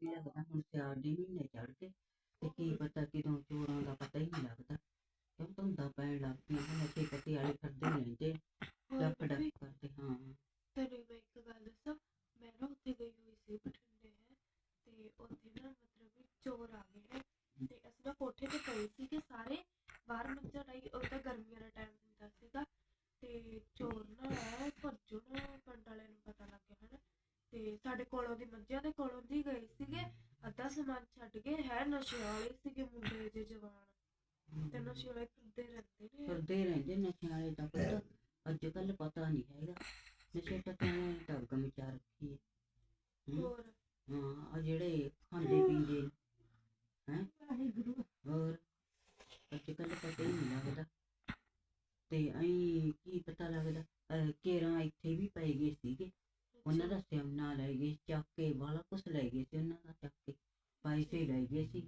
ਕੀ ਲੱਗਦਾ ਹੁਣ ਸਿਆਲ ਦੇ ਮਹੀਨੇ ਚੜ ਗਏ ਤੇ ਕੀ ਪਤਾ ਕਿਦੋਂ ਚੋਰਾਂ ਦਾ ਪਤਾ ਹੀ ਨਹੀਂ ਲੱਗਦਾ। ਕਿਉਂ ਧੁੰਦਾਂ ਪੈਣ ਲੱਗ ਪਈਆਂ ਹੁਣ ਨਸ਼ੇ ਪੱਤੇ ਵਾਲੇ ਫਿਰਦੇ ਰਹਿੰਦੇ ਡੱਕ ਡੱਕ ਕਰਦੇ ਹਾਂ। ਤੈਨੂੰ ਮੈਂ ਇੱਕ ਗੱਲ ਦੱਸਾਂ ਮੈਂ ਨਾ ਉੱਥੇ ਗਈ ਹੋਈ ਸੀ ਬਠਿੰਡੇ ਹੈ ਤੇ ਉੱਥੇ ਨਾ ਮਤਲਬ ਵੀ ਚੋਰ ਆ ਗਏ ਹੈ ਤੇ ਅਸੀਂ ਨਾ ਕੋਠੇ ਤੇ ਪਏ ਸੀਗੇ ਸਾਰੇ ਬਾਹਰ ਮੱਝਾਂ ਡਾਈ ਉਹ ਤਾਂ ਗਰਮੀਆਂ ਦਾ ਟਾਈਮ ਹੁੰਦਾ ਸੀਗਾ ਤੇ ਚੋਰ ਨਾ ਆਇਆ ਭੱਜੋ ਨਾ ਪਿੰਡ ਵਾਲਿਆਂ ਨੂੰ ਪਤਾ ਲੱਗ ਗਿਆ ਹਨਾ ਤੇ ਸਾਡੇ ਕੋਲੋਂ ਦੀ ਮੱਝਾਂ ਦੇ ਕੋਲੋਂ ਦੀ ਗਏ ਸੀਗੇ। ਅੱਧਾ ਸਮਾਨ ਛੱਡ ਕੇ ਹੈ ਨਸ਼ੇ ਵਾਲੇ ਸੀਗੇ ਮੁੰਡੇ ਜੇ ਜਵਾਨ। ਤੇ ਨਸ਼ੇ ਵਾਲੇ ਫਿਰਦੇ ਰਹਿੰਦੇ ਨੇ। ਫਿਰਦੇ ਰਹਿੰਦੇ ਨਸ਼ਿਆਂ ਵਾਲੇ ਦਾ ਪਤਾ ਅੱਜ ਕੱਲ ਪਤਾ ਨਹੀਂ ਹੈਗਾ। ਨਸ਼ੇ ਤਾਂ ਅੱਗ ਮਚਾ ਰੱਖੀ ਹੈ। ਹੋਰ? ਹਾਂ ਆ ਜਿਹੜੇ ਖਾਂਦੇ ਪੀਂਦੇ ਹੈ? ਹੋਰ? ਅੱਜ ਕੱਲ ਪਤਾ ਹੀ ਨਹੀਂ ਲੱਗਦਾ। ਤੇ ਐਂ ਕੀ ਪਤਾ ਲੱਗਦਾ? ਕੇਰਾਂ ਇੱਥੇ ਵੀ ਪੈ ਗਏ ਸੀਗੇ। ਉਹਨਾਂ ਦਾ ਸਿਮਨਾ ਲੈ ਗਏ, ਚੱਕ ਕੇ ਵਾਲਾ ਕੁਛ ਲੈ ਗਏ ਸੀ ਉਹਨਾਂ ਦਾ, ਚੱਕ ਕੇ ਪੈਸੇ ਲੈ ਗਏ ਸੀ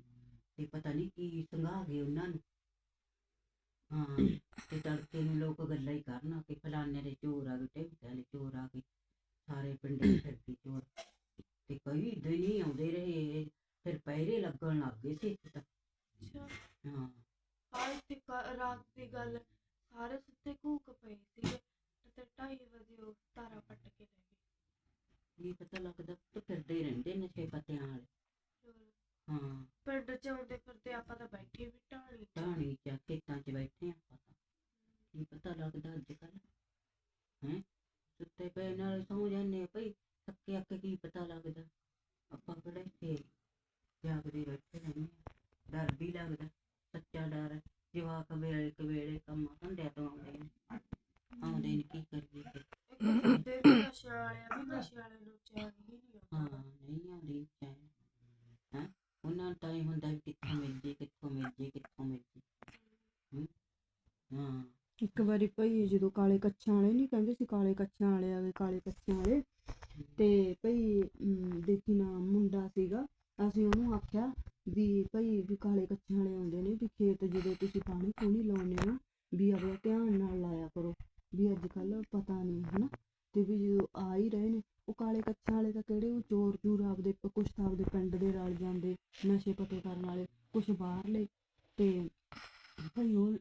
ਤੇ ਪਤਾ ਨਹੀਂ ਕੀ ਸੰਘਾ ਗਏ ਉਹਨਾਂ ਨੂੰ। ਹਾਂ, ਤੇ ਤੜਕੇ ਨੂੰ ਲੋਕ ਗੱਲਾਂ ਹੀ ਕਰਨ, ਕਿ ਫਲਾਣੇ ਦੇ ਚੋਰ ਆ ਗਏ ਟੈਂਟ ਵਾਲੇ ਚੋਰ ਆ ਗਏ ਸਾਰੇ ਪਿੰਡੇ ਫਿਰਦੇ ਚੋਰ ਤੇ ਕਈ ਦਿਨ ਹੀ ਆਉਂਦੇ ਰਹੇ ਫਿਰ ਪਹਿਰੇ ਲੱਗਣ ਲੱਗ ਗਏ ਸੀ ਇੱਥੇ ਤਾਂ ਅੱਛਾ ਹਾਂ ਆਹ ਤੇ ਕ- ਰਾਤ ਦੀ ਗੱਲ ਸਾਰੇ ਸੁੱਤੇ ਘੂਕ ਪਏ ਸੀਗੇ ਤੇ ਢਾਈ ਵਜੇ ਉਹ ਤਾਰਾ ਪੱਟ ਕੇ ਲੈ ਕੀ ਪਤਾ ਲੱਗਦਾ ਤੇ ਫਿਰਦੇ ਰਹਿੰਦੇ ਨਸ਼ੇ ਪੱਤਿਆਂ ਵਾਲੇ। ਹਾਂ। ਪਿੰਡ ਚ ਆਉਂਦੇ ਫਿਰਦੇ ਆਪਾਂ ਤਾਂ ਬੈਠੇ ਵੀ ਢਾਣੀ ਢਾਣੀ ਚ ਖੇਤਾਂ ਚ ਬੈਠੇ ਆਪਾਂ ਤਾਂ। ਕੀ ਪਤਾ ਲੱਗਦਾ ਅੱਜ ਕੱਲ ਹੈ? ਸੁੱਤੇ ਪਏ ਨਾਲ ਸੌ ਜਾਂਦੇ ਆ ਭਈ ਥੱਕੇ ਅੱਕੇ ਕੀ ਪਤਾ ਲੱਗਦਾ। ਆਪਾਂ ਕਿਹੜਾ ਇੱਥੇ ਜਾਗਦੇ ਬੈਠੇ ਰਹਿੰਦੇ ਆ। ਡਰ ਵੀ ਲੱਗਦਾ ਸੱਚਾ ਡਰ। ਹੈ। ਜਵਾਕ ਵੇਲੇ ਕਵੇਲੇ ਕੰਮਾਂ ਧੰਦਿਆਂ ਤੋਂ ਆਉਂਦੇ ਨੇ ਕੀ ਕਰੀਏ ਫਿਰ? ਇੱਕ ਫਿਰਦੇ ਵੀ ਨਸ਼ੇ ਵਾਲੇ ਆ ਵੀ ਨਸ਼ੇ ਵਾਲੇ ਨੂੰ ਚੈਨ ਹੀ ਨਹੀਂ ਹਾਂ ਆਉਂਦਾ ਨਹੀਂ ਆਉਂਦੀ ਚੈਨ ਹੈ ਉਹਨਾਂ ਨੂੰ ਤਾਂ ਹੀ ਹੁੰਦਾ ਵੀ ਕਿੱਥੋਂ ਮਿਲ ਜੇ ਕਿੱਥੋਂ ਮਿਲ ਜੇ ਕਿੱਥੋਂ ਮਿਲ ਜੇ ਹਮ? ਹਾਂ ਇੱਕ ਵਾਰੀ ਭਈ ਜਦੋਂ ਕਾਲੇ ਕੱਛਾਂ ਵਾਲੇ ਨਹੀਂ ਕਹਿੰਦੇ ਸੀ ਕਾਲੇ ਕੱਛਾਂ ਵਾਲੇ ਆ ਗਏ, ਕਾਲੇ ਕੱਛਾਂ ਵਾਲੇ। ਤੇ ਭਈ ਦੇਖੀ ਨਾ ਮੁੰਡਾ ਸੀਗਾ, ਅਸੀਂ ਉਹਨੂੰ ਆਖਿਆ ਵੀ ਭਈ ਵੀ ਕਾਲੇ ਕੱਛਾਂ ਵਾਲੇ ਆਉਂਦੇ ਨੇ ਵੀ ਖੇਤ ਜਦੋਂ ਤੁਸੀਂ ਪਾਣੀ ਪੂਣੀ ਲਾਉਂਦੇ ਹੋ ਵੀ ਆਪਣਾ ਧਿਆਨ ਨਾਲ ਲਾਇਆ ਕਰੋ। ਵੀ ਅੱਜ ਕੱਲ ਪਤਾ ਨਹੀਂ ਹਨਾ? ਤੇ ਵੀ ਜਦੋਂ ਆ ਹੀ ਰਹੇ ਨੇ, ਉਹ ਕਾਲੇ ਕੱਛਾਂ ਵਾਲੇ ਤਾਂ ਕਿਹੜੇ ਉਹ ਚੋਰ ਚੂਰ ਆਪਦੇ, ਕੁਛ ਤਾਂ ਆਪਦੇ ਪਿੰਡ ਦੇ ਰਲ ਜਾਂਦੇ, ਨਸ਼ੇ ਪੱਤੇ ਕਰਨ ਵਾਲੇ, ਕੁਛ ਬਾਹਰਲੇ। ਤੇ ਭਈ ਉਹ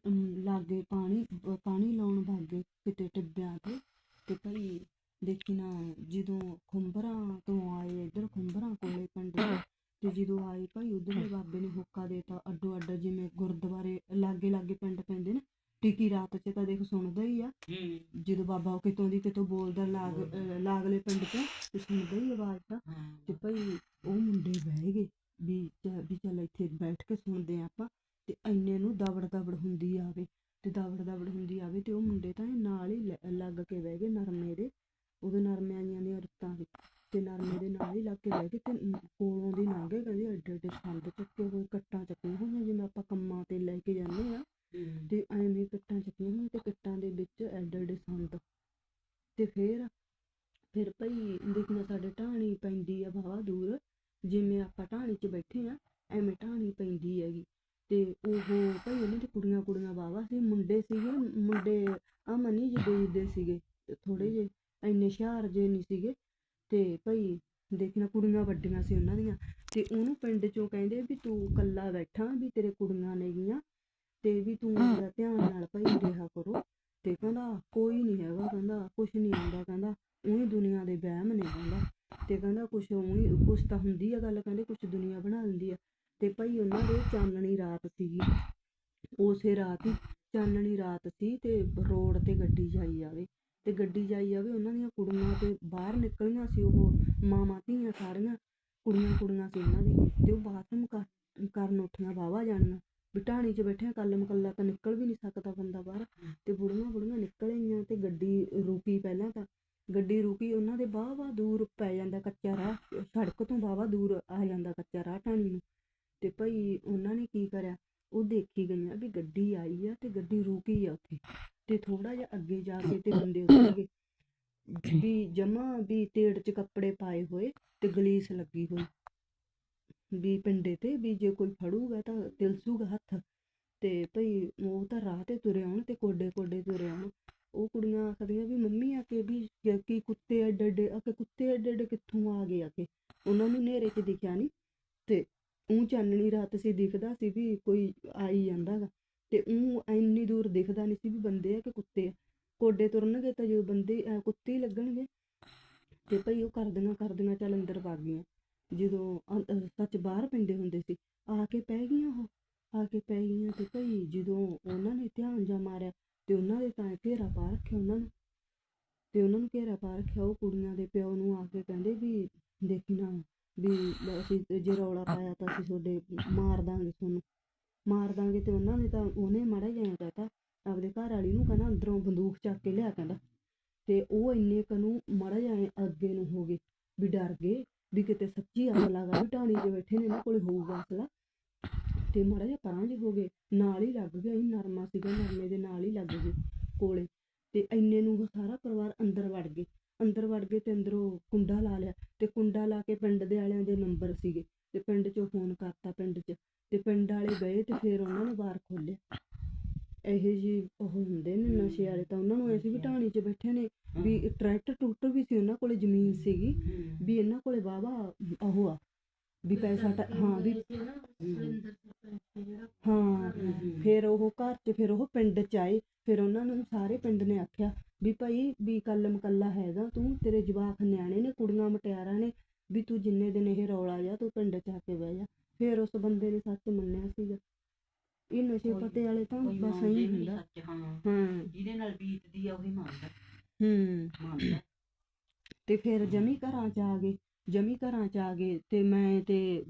ਲਾਗੇ ਪਾਣੀ ਪਾਣੀ ਲਾਉਣ ਭਾਗੇ ਕਿਤੇ ਟਿੱਬਿਆਂ ਤੇ ਤੇ ਭਈ ਦੇਖੀ ਨਾ ਜਦੋਂ ਖੁੰਬਰਾਂ ਤੋਂ ਆਏ ਇੱਧਰ ਖੁੰਬਰਾਂ ਕੋਲੇ ਪਿੰਡ ਤੇ ਜਦੋਂ ਆਏ ਭਾਈ ਉਧਰਲੇ ਬਾਬੇ ਨੇ ਹੋਕਾ ਦੇਤਾ ਅੱਡੋ ਅੱਡ ਜਿਵੇਂ ਗੁਰਦੁਆਰੇ ਲਾਗੇ ਲਾਗੇ ਪਿੰਡ ਪੈਂਦੇ ਨੇ ਟਿਕੀ ਰਾਤ ਚ ਤਾਂ ਦੇਖ ਸੁਣਦਾ ਹੀ ਆ। ਜਦੋਂ ਬਾਬਾ ਉਹ ਕਿਤੋਂ ਦੀ ਕਿਤੋਂ ਬੋਲਦਾ ਲਾਗ ਲਾਗਲੇ ਪਿੰਡ ਚ ਤੇ ਸੁਣਦਾ ਹੀ ਆਵਾਜ਼ ਤਾਂ। ਤੇ ਭਾਈ ਉਹ ਮੁੰਡੇ ਬਹਿ ਗਏ ਵੀ ਵੀ ਚੱਲ ਇੱਥੇ ਬੈਠ ਕੇ ਸੁਣਦੇ ਆਪਾਂ। ਤੇ ਐਨੇ ਨੂੰ ਦਬੜ ਦਬੜ ਹੁੰਦੀ ਆਵੇ ਤੇ ਦਬੜ ਦਬੜ ਹੁੰਦੀ ਆਵੇ ਤੇ ਉਹ ਮੁੰਡੇ ਤਾਂ ਇਹ ਨਾਲ ਹੀ ਲੱਗ ਕੇ ਬਹਿ ਗਏ ਨਰਮੇ ਦੇ ਉਹਦੇ ਨਰਮੇ ਆਈਆਂ ਦੀਆਂ ਰੁੱਤਾਂ ਵਿੱਚ ਤੇ ਨਰਮੇ ਦੇ ਨਾਲ ਹੀ ਲੱਗ ਕੇ ਬਹਿ ਗਏ ਤੇ ਕੋਲੋਂ ਦੀ ਲੰਘੇ ਕਹਿੰਦੇ ਐਡੇ ਐਡੇ ਸੰਦ ਚੱਕੇ ਹੋਏ ਕੱਟਾਂ ਚੱਕੀਆਂ ਹੋਈਆਂ ਜਿਵੇਂ ਆਪਾਂ ਕੰਮਾਂ ਤੇ ਲੈ ਕੇ ਜਾਂਦੇ ਆ ਤੇ ਐਵੇਂ ਕੱਟਾਂ ਚੱਕੀਆਂ ਹੋਈਆਂ ਤੇ ਕੱਟਾਂ ਦੇ ਵਿੱਚ ਐਡੇ ਐਡੇ ਸੰਦ ਤੇ ਫੇਰ ਫਿਰ ਭਈ ਦੇਖਣਾ ਸਾਡੇ ਢਾਣੀ ਪੈਂਦੀ ਆ ਬਾਵਾ ਦੂਰ ਜਿਵੇਂ ਆਪਾਂ ਢਾਣੀ 'ਚ ਬੈਠੇ ਆ ਐਵੇਂ ਢਾਣੀ ਪੈਂਦੀ ਹੈਗੀ। ਤੇ ਉਹ ਭਈ ਉਹਨਾਂ ਦੀ ਕੁੜੀਆਂ ਕੁੜੀਆਂ ਬਾਵਾ ਸੀ ਮੁੰਡੇ ਸੀਗੇ ਮੁੰਡੇ ਅਮਨੀ ਜਿਹੇ ਜਿਹੇ ਸੀਗੇ ਥੋੜੇ ਜਿਹੇ ਇੰਨੇ ਹੁਸ਼ਿਆਰ ਜੇ ਨਹੀਂ ਸੀਗੇ ਤੇ ਭਈ ਦੇਖਣਾ ਕੁੜੀਆਂ ਵੱਡੀਆਂ ਸੀ ਉਹਨਾਂ ਦੀਆਂ ਤੇ ਉਹਨੂੰ ਪਿੰਡ 'ਚੋਂ ਕਹਿੰਦੇ ਵੀ ਤੂੰ ਕੱਲਾ ਬੈਠਾ ਵੀ ਤੇਰੇ ਕੁੜੀਆਂ ਨੇਗੀਆਂ ਤੇ ਵੀ ਤੂੰ ਮੇਰਾ ਧਿਆਨ ਨਾਲ ਭਾਈ ਰਿਹਾ ਕਰੋ ਤੇ ਕਹਿੰਦਾ ਕੋਈ ਨਹੀਂ ਹੈਗਾ ਕਹਿੰਦਾ ਕੁਛ ਨਹੀਂ ਆਉਂਦਾ ਕਹਿੰਦਾ ਉਹੀ ਦੁਨੀਆ ਦੇ ਵਹਿਮ ਨੇ ਕਹਿੰਦਾ ਤੇ ਕਹਿੰਦਾ ਕੁਛ ਉਹੀ ਕੁਛ ਤਾਂ ਹੁੰਦੀ ਆ ਗੱਲ ਕਹਿੰਦੇ ਕੁਛ ਦੁਨੀਆ ਬਣਾ ਦਿੰਦੀ ਆ ਤੇ ਭਾਈ ਉਹਨਾਂ ਦੇ ਚਾਨਣੀ ਰਾਤ ਸੀਗੀ। ਉਸੇ ਰਾਤ ਹੀ ਚਾਨਣੀ ਰਾਤ ਸੀ ਤੇ ਰੋਡ ਤੇ ਗੱਡੀ ਜਾਈ ਜਾਵੇ। ਤੇ ਗੱਡੀ ਜਾਈ ਜਾਵੇ, ਉਹਨਾਂ ਦੀਆਂ ਕੁੜੀਆਂ ਤੇ ਬਾਹਰ ਨਿਕਲੀਆਂ ਸੀ ਉਹ, ਮਾਵਾਂ ਧੀਆਂ ਸਾਰੀਆਂ, ਕੁੜੀਆਂ ਕੁੜੀਆਂ ਸੀ ਉਹਨਾਂ ਦੀ। ਤੇ ਉਹ ਬਾਥਰੂਮ ਕਰਨ ਉੱਠੀਆਂ ਵਾਹਵਾ ਜਾਣੀਆਂ। ਵੀ 'ਚ ਬੈਠਿਆ ਕੱਲ ਕੱਲਾ ਤਾਂ ਨਿਕਲ ਵੀ ਨਹੀਂ ਸਕਦਾ ਬੰਦਾ ਬਾਹਰ। ਤੇ ਬੁੜੀਆਂ ਬੁੜੀਆਂ ਨਿਕਲ ਆਈਆਂ ਤੇ ਗੱਡੀ ਰੁਕੀ ਪਹਿਲਾਂ ਤਾਂ, ਗੱਡੀ ਰੁਕੀ ਉਹਨਾਂ ਦੇ ਵਾਹਵਾ ਦੂਰ ਪੈ ਜਾਂਦਾ ਕੱਚਾ ਰਾਹ, ਸੜਕ ਤੋਂ ਵਾਹਵਾ ਦੂਰ ਆ ਜਾਂਦਾ ਭਾਈ ਉਹਨਾਂ ਨੇ ਕੀ ਕਰਿਆ? ਉਹ ਦੇਖੀ ਗਈਆਂ ਵੀ ਗੱਡੀ ਆਈ ਆ ਤੇ ਗੱਡੀ ਰੁਕੀ ਆ ਉੱਥੇ ਤੇ ਥੋੜਾ ਜਿਹਾ ਅੱਗੇ ਜਾ ਕੇ ਤੇ ਬੰਦੇ ਉਤਰ ਵੀ ਜਮਾ ਵੀ ਤੇੜ 'ਚ ਕੱਪੜੇ ਪਾਏ ਹੋਏ ਤੇ ਗਲੀਸ ਲੱਗੀ ਹੋਈ। ਵੀ ਪਿੰਡੇ ਤੇ ਵੀ ਜੇ ਕੋਈ ਫੜੂਗਾ ਤਾਂ ਤਿਲਸੂਗਾ ਹੱਥ ਤੇ ਭਈ ਉਹ ਤਾਂ ਰਾਹ ਤੇ ਤੁਰੇ ਆਉਣ ਤੇ ਕੋਡੇ ਕੋਡੇ ਤੁਰੇ ਆਉਣ। ਉਹ ਕੁੜੀਆਂ ਆਖਦੀਆਂ ਵੀ ਮੰਮੀ ਆ ਕੇ ਵੀ ਕ- ਕੁੱਤੇ ਐਡੇ ਐਡੇ ਆ ਕੇ ਕੁੱਤੇ ਐਡੇ ਐਡੇ ਕਿੱਥੋਂ ਆ ਗਏ ਆ ਕੇ ਉਹਨਾਂ ਨੂੰ ਨੇਰੇ 'ਚ ਦਿਖਿਆ ਨਹੀਂ ਤੇ ਉਹ ਚਾਨਣੀ ਰਾਤ ਸੀ ਦਿਖਦਾ ਸੀ ਵੀ ਕੋਈ ਆਈ ਜਾਂਦਾ ਗਾ। ਤੇ ਉਹ ਇੰਨੀ ਦੂਰ ਦਿਖਦਾ ਨਹੀਂ ਸੀ ਵੀ ਬੰਦੇ ਆ ਕਿ ਕੁੱਤੇ ਆ। ਕੋਡੇ ਤੁਰਨਗੇ ਤਾਂ ਜਦੋਂ ਬੰਦੇ ਕੁੱਤੇ ਹੀ ਲੱਗਣਗੇ, ਤੇ ਭਈ ਉਹ ਕਰਦੀਆਂ ਕਰਦੀਆਂ ਚੱਲ ਅੰਦਰ ਵਗ ਗਈਆਂ। ਜਦੋਂ ਸੱਚ ਬਾਹਰ ਪੈਂਦੇ ਹੁੰਦੇ ਸੀ, ਆ ਕੇ ਪੈ ਗਈਆਂ ਉਹ, ਆ ਕੇ ਪੈ ਗਈਆਂ ਤੇ ਭਈ ਜਦੋਂ ਉਹਨਾਂ ਨੇ ਧਿਆਨ ਜਾ ਮਾਰਿਆ ਤੇ ਉਹਨਾਂ ਦੇ ਤਾਂ ਘੇਰਾ ਪਾ ਰੱਖਿਆ ਉਹਨਾਂ ਨੂੰ। ਤੇ ਉਹਨਾਂ ਨੂੰ ਘੇਰਾ ਪਾ ਰੱਖਿਆ ਉਹ ਕੁੜੀਆਂ ਦੇ ਪਿਓ ਨੂੰ ਆ ਕੇ ਕਹਿੰਦੇ ਵੀ ਦੇਖੀ ਨਾ ਵੀ ਅਸੀਂ ਜੇ ਰੌਲਾ ਪਾਇਆ ਤਾਂ ਅਸੀਂ ਤੁਹਾਡੇ ਮਾਰ ਦਾਂਗੇ ਤੁਹਾਨੂੰ। ਮਾਰ ਦਾਂਗੇ ਤੇ ਉਹਨਾਂ ਨੇ ਤਾਂ ਉਹਨੇ ਮਾੜਾ ਜਿਹਾ ਕਹਤਾ ਆਪਦੇ ਘਰ ਵਾਲੀ ਨੂੰ ਕਹਿੰਦਾ ਅੰਦਰੋਂ ਬੰਦੂਕ ਚੱਕ ਕੇ ਲਿਆ ਕਹਿੰਦਾ। ਤੇ ਉਹ ਇੰਨੇ ਕੁ ਨੂੰ ਮਾੜਾ ਜਿਹਾ ਅੱਗੇ ਨੂੰ ਹੋ ਗਏ ਵੀ ਡਰ ਗਏ ਵੀ ਕਿਤੇ ਸੱਚੀ ਅਸਲਾ ਗਾ ਵੀ ਢਾਣੀ 'ਚ ਬੈਠੇ ਨੇ ਇਹਨਾਂ ਕੋਲੇ ਹੋਊਗਾ ਅਸਲਾ ਤੇ ਮਾੜਾ ਜਿਹਾ ਪਰਾਂ ਜਿਹੇ ਹੋ ਗਏ ਨਾਲ ਹੀ ਲੱਗ ਗਿਆ ਸੀ ਨਰਮਾ ਸੀਗਾ ਨਰਮੇ ਦੇ ਨਾਲ ਹੀ ਲੱਗ ਗਏ ਕੋਲੇ। ਤੇ ਇੰਨੇ ਨੂੰ ਸਾਰਾ ਪਰਿਵਾਰ ਅੰਦਰ ਵੜ ਗਏ। ਅੰਦਰ ਵੜ ਗਏ ਤੇ ਅੰਦਰੋਂ ਕੁੰਡਾ ਲਾ ਲਿਆ ਤੇ ਕੁੰਡਾ ਲਾ ਕੇ ਪਿੰਡ ਦੇ ਵਾਲਿਆਂ ਦੇ ਨੰਬਰ ਸੀਗੇ ਤੇ ਪਿੰਡ 'ਚੋਂ ਫੋਨ ਕਰਤਾ ਪਿੰਡ 'ਚ ਤੇ ਪਿੰਡ ਵਾਲੇ ਗਏ ਤੇ ਫਿਰ ਉਹਨਾਂ ਨੇ ਬਾਹਰ ਖੋਲਿਆ ਇਹੋ ਜੀ ਉਹ ਹੁੰਦੇ ਨੇ ਨਸ਼ੇ ਵਾਲੇ ਤਾਂ ਉਹਨਾਂ ਨੂੰ ਐਸੀ ਵੀ ਢਾਣੀ 'ਚ ਬੈਠੇ ਨੇ ਵੀ ਟਰੈਕਟਰ ਟਰੂਕਟਰ ਵੀ ਸੀ ਉਹਨਾਂ ਕੋਲੇ ਜ਼ਮੀਨ ਸੀਗੀ ਵੀ ਇਹਨਾਂ ਕੋਲੇ ਵਾਹਵਾ ਉਹ ਆ ਵੀ ਪੈਸਾ ਹਾਂ ਵੀ ਹਾਂ ਫਿਰ ਉਹ ਘਰ 'ਚ ਫਿਰ ਉਹ ਪਿੰਡ 'ਚ ਆਏ ਫਿਰ ਉਹਨਾਂ ਨੂੰ ਸਾਰੇ ਪਿੰਡ ਨੇ ਆਖਿਆ ਵੀ ਭਾਈ ਵੀ ਕੱਲ ਮਕੱਲਾ ਹੈਗਾ ਤੂੰ ਤੇਰੇ ਜਵਾਕ ਨਿਆਣੇ ਨੇ ਕੁੜੀਆਂ ਮਟਿਆਰਾਂ ਨੇ ਵੀ ਤੂੰ ਜਿੰਨੇ ਦਿਨ ਇਹ ਰੌਲਾ ਜਾ ਤੂੰ ਪਿੰਡ 'ਚ ਆ ਕੇ ਬਹਿ ਜਾ ਫਿਰ ਉਸ ਬੰਦੇ ਨੇ ਸੱਚ ਮੰਨਿਆ ਸੀਗਾ। ਇਹ ਨਸ਼ੇ ਪਤੇ ਵਾਲੇ ਤਾਂ ਬਸ ਵੀ ਹੁੰਦਾ। ਸੱਚ ਹਾਂ। ਹਾਂ। ਜਿਹਦੇ ਨਾਲ ਬੀਤਦੀ ਆ ਉਹੀ ਮੰਨਦਾ। ਹੂੰ। ਮੰਨਦਾ। ਤੇ ਫਿਰ ਜਮੀ ਘਰਾਂ ਚ ਆ ਗਏ ਜਮੀ ਘਰਾਂ ਚ ਆ ਗਏ ਤੇ ਮੈਂ ਤੇ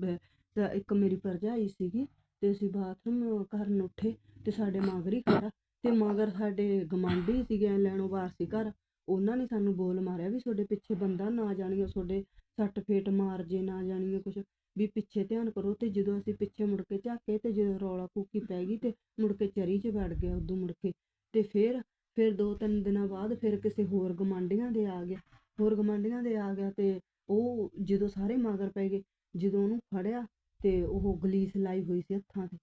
ਇੱਕ ਮੇਰੀ ਭਰਜਾਈ ਸੀਗੀ ਤੇ ਅਸੀਂ ਬਾਥਰੂਮ ਕਰਨ ਉੱਠੇ ਤੇ ਸਾਡੇ ਮਗਰ ਖੜਾ ਤੇ ਮਗਰ ਸਾਡੇ ਗਮਾਂਢੀ ਸੀਗੇ ਲੈਣੋ ਬਾਹਰ ਸੀ ਘਰ। ਉਹਨਾਂ ਨੇ ਸਾਨੂੰ ਬੋਲ ਮਾਰਿਆ ਵੀ ਤੁਹਾਡੇ ਪਿੱਛੇ ਬੰਦਾ ਨਾ ਜਾਣੀਓ ਤੁਹਾਡੇ ਸੱਟ ਫੇਟ ਮਾਰ ਜੇ ਨਾ ਜਾਣੀਓ ਕੁਛ ਵੀ ਪਿੱਛੇ ਧਿਆਨ ਕਰੋ ਤੇ ਜਦੋਂ ਅਸੀਂ ਪਿੱਛੇ ਮੁੜ ਕੇ ਝਾਕੇ ਤੇ ਜਦੋਂ ਰੌਲਾ ਕੂਕੀ ਪੈ ਗਈ ਤੇ ਮੁੜ ਕੇ ਚਰੀ 'ਚ ਵੜ ਗਿਆ ਉਦੋਂ ਮੁੜ ਕੇ ਤੇ ਫਿਰ ਫਿਰ ਦੋ ਤਿੰਨ ਦਿਨਾਂ ਬਾਅਦ ਫਿਰ ਕਿਸੇ ਹੋਰ ਗਮਾਂਢੀਆਂ ਦੇ ਆ ਗਿਆ ਹੋਰ ਗਮਾਂਢੀਆਂ ਦੇ ਆ ਗਿਆ ਤੇ ਉਹ ਜਦੋਂ ਸਾਰੇ ਮਗਰ ਪੈ ਗਏ ਜਦੋਂ ਉਹਨੂੰ ਫੜਿਆ ਤੇ ਉਹ ਗਲੀਸ ਲਾਈ ਹੋਈ ਸੀ ਹੱਥਾਂ ਤੇ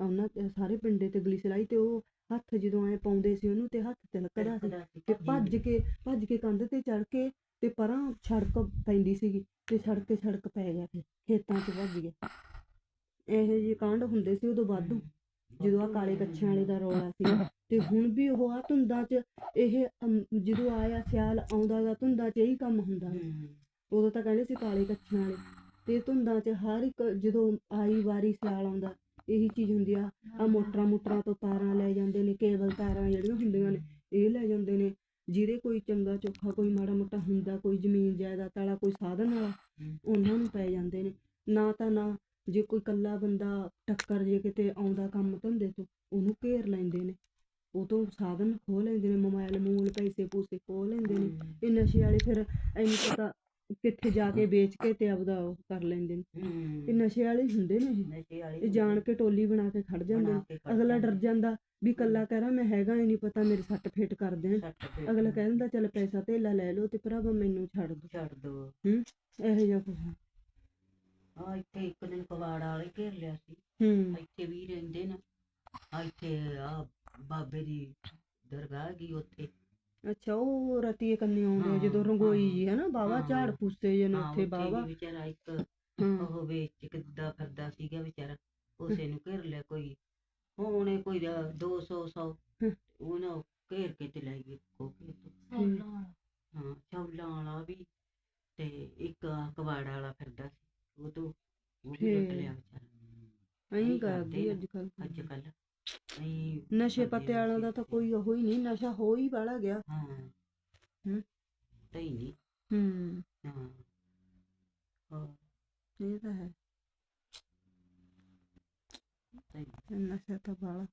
ਉਹਨਾਂ ਸਾਰੇ ਪਿੰਡੇ ਤੇ ਗਲੀਸ ਲਾਈ ਤੇ ਉਹ ਹੱਥ ਜਦੋਂ ਐ ਪਾਉਂਦੇ ਸੀ ਉਹਨੂੰ ਤੇ ਹੱਥ ਤਿਲਕਦਾ ਸੀ ਤੇ ਭੱਜੀ। ਕੇ ਭੱਜ ਕੇ ਕੰਧ ਤੇ ਚੜ ਕੇ ਤੇ ਪਰਾਂ ਸੜਕ ਪੈਂਦੀ ਸੀਗੀ ਤੇ ਸੜਕ ਤੇ ਸੜਕ ਪੈ ਗਿਆ ਫਿਰ ਖੇਤਾਂ 'ਚ ਵੱਜ ਗਿਆ। ਇਹੋ ਜਿਹੇ ਕਾਂਡ ਹੁੰਦੇ ਸੀ ਉਦੋਂ ਵਾਧੂ ਜਦੋਂ ਆ ਕਾਲੇ ਕੱਛਿਆਂ ਵਾਲੇ ਦਾ ਰੌਲਾ ਸੀ ਤੇ ਹੁਣ ਵੀ ਉਹ ਆ ਧੁੰਦਾਂ 'ਚ ਇਹ ਅਮ, ਜਦੋਂ ਆਇਆ ਸਿਆਲ ਆਉਂਦਾ ਗਾ ਧੁੰਦਾਂ 'ਚ ਇਹੀ ਕੰਮ ਹੁੰਦਾ ਉਦੋਂ ਤਾਂ ਕਹਿੰਦੇ ਸੀ ਕਾਲੇ ਕੱਛਿਆਂ ਵਾਲੇ। ਤੇ ਧੁੰਦਾਂ 'ਚ ਹਰ ਇੱਕ ਜਦੋਂ ਆਈ ਵਾਰੀ ਸਿਆਲ ਆਉਂਦਾ ਇਹੀ ਚੀਜ਼ ਹੁੰਦੀ ਆ। ਆ ਮੋਟਰਾਂ ਮੋਟਰਾਂ ਤੋਂ ਤਾਰਾਂ ਲੈ ਜਾਂਦੇ ਨੇ ਕੇਬਲ ਤਾਰਾਂ ਜਿਹੜੀਆਂ ਹੁੰਦੀਆਂ ਨੇ ਇਹ ਲੈ ਜਾਂਦੇ ਨੇ। ਜਿਹਦੇ ਕੋਈ ਚੰਗਾ ਚੋਖਾ ਕੋਈ ਮਾੜਾ ਮੋਟਾ ਹੁੰਦਾ ਕੋਈ ਜ਼ਮੀਨ ਜਾਇਦਾਦ ਵਾਲਾ ਕੋਈ ਸਾਧਨ ਵਾਲਾ। ਉਹਨਾਂ ਨੂੰ ਪੈ ਜਾਂਦੇ ਨੇ। ਨਾ ਤਾਂ ਨਾ ਜੇ ਕੋਈ ਕੱਲਾ ਬੰਦਾ ਟੱਕਰ ਜੇ ਕਿਤੇ ਆਉਂਦਾ ਕੰਮ ਧੰਦੇ ਤੋਂ ਉਹਨੂੰ ਘੇਰ ਲੈਂਦੇ ਨੇ। ਉਹ ਤੋਂ ਸਾਧਨ ਖੋਹ ਲੈਂਦੇ ਨੇ ਮੋਬਾਈਲ ਮੂਲ ਪੈਸੇ ਪੂਸੇ ਖੋਹ ਲੈਂਦੇ ਨੇ। ਇਹ ਨਸ਼ੇ ਵਾਲੇ ਫਿਰ ਐਨੀ ਪਤਾ ਕਿੱਥੇ ਜਾ ਕੇ ਵੇਚ ਕੇ ਤੇ ਆਪਦਾ ਉਹ ਕਰ ਲੈਂਦੇ ਨੇ। ਇਹ ਨਸ਼ੇ ਵਾਲੇ ਹੀ ਹੁੰਦੇ ਨੇ ਇਹ। ਨਸ਼ੇ ਵਾਲੇ ਇਹ ਜਾਣ ਕੇ ਟੋਲੀ ਬਣਾ ਕੇ ਖੜ ਜਾਂਦੇ ਬਣਾ ਨੇ। ਖੜ ਅਗਲਾ ਡਰ ਜਾਂਦਾ ਵੀ ਕੱਲਾ ਕਹਿ ਰਾ ਮੈਂ ਹੈਗਾ ਹੀ ਨਹੀਂ ਪਤਾ ਮੇਰੀ ਸੱਟ ਫੇਟ ਕਰ ਦੇਣ ਅਗਲਾ ਕਹਿ ਦਿੰਦਾ ਚੱਲ ਪੈਸਾ ਧੇਲਾ ਲੈ ਲਓ ਤੇ ਭਰਾਵਾ ਮੈਨੂੰ ਛੱਡ ਦੋ। ਛੱਡ ਦੋ। ਇਹੋ ਜਿਹਾ ਕੁਛ ਆ। ਇੱਥੇ ਇੱਕ ਦਿਨ ਕਵਾੜਾ ਵਾਲੇ ਘੇਰ ਲਿਆ ਸੀ। ਹੂੰ। ਇੱਥੇ ਵੀ ਰਹਿੰਦੇ ਨੇ। ਆ ਇੱਥੇ ਆ ਬਾਬੇ ਦੀ ਦਰਗਾਹ ਗਈ ਉੱਥੇ। ਅੱਛਾ ਉਹ ਰਤੀਏ ਕੰਨੇ ਆਉਂਦੇ ਆ ਹਾਂ, ਜਦੋਂ ਰੰਗੋਈ ਹਾਂ, ਜੀ ਹੈ ਨਾ ਬਾਵਾ ਹਾਂ। ਝਾੜ ਫੁੱਸੇ ਜੇ ਨੇ ਹਾਂ, ਉੱਥੇ ਬਾਵਾ ਵੀ ਵਿਚਾਰਾ ਇੱਕ ਹਾਂ ਉਹ ਵੇਚ ਕਿੱਦਾਂ ਫਿਰਦਾ ਸੀਗਾ ਵਿਚਾਰਾ ਉਸੇ ਨੂੰ ਘੇਰ ਲਿਆ ਕੋਈ ਹੋਣੇ ਕੋਈ 200 100 ਹਮ। ਉਹਨਾਂ ਘੇਰ ਕੇ ਤੇ ਲੈ ਗਏ ਕੋਕੇ ਤੋਂ ਹਮ। ਹਾਂ ਚੌਲਾਂ ਵਾਲਾ ਵੀ ਤੇ ਇੱਕ ਆਹ ਕਵਾੜਾ ਵਾਲਾ ਫਿਰਦਾ ਸੀ ਉਹ ਤੋਂ ਉਹ ਵੀ ਲੁੱਟ। ਲਿਆ ਵਿਚਾਰਾ ਐਂ ਇਹੀ ਕਰਦੀ ਕਰਦੇ ਅੱਜ ਕੱਲ ਅੱਜ ਕੱਲ ਨਹੀਂ ਨਸ਼ੇ ਪੱਤੇ ਵਾਲਿਆਂ ਦਾ ਤਾਂ ਕੋਈ ਉਹ ਹੀ ਨਹੀਂ ਨਸ਼ਾ ਹੋ ਹੀ ਵਾਲਾ ਗਿਆ। ਹਾਂ। ਹਮ। ਤਈ ਨਹੀਂ। ਹੂੰ। ਹਾਂ। ਹਾਂ ਇਹ ਤਾਂ ਹੈ। ਨਸ਼ਾ ਤਾਂ ਬਾਲਾ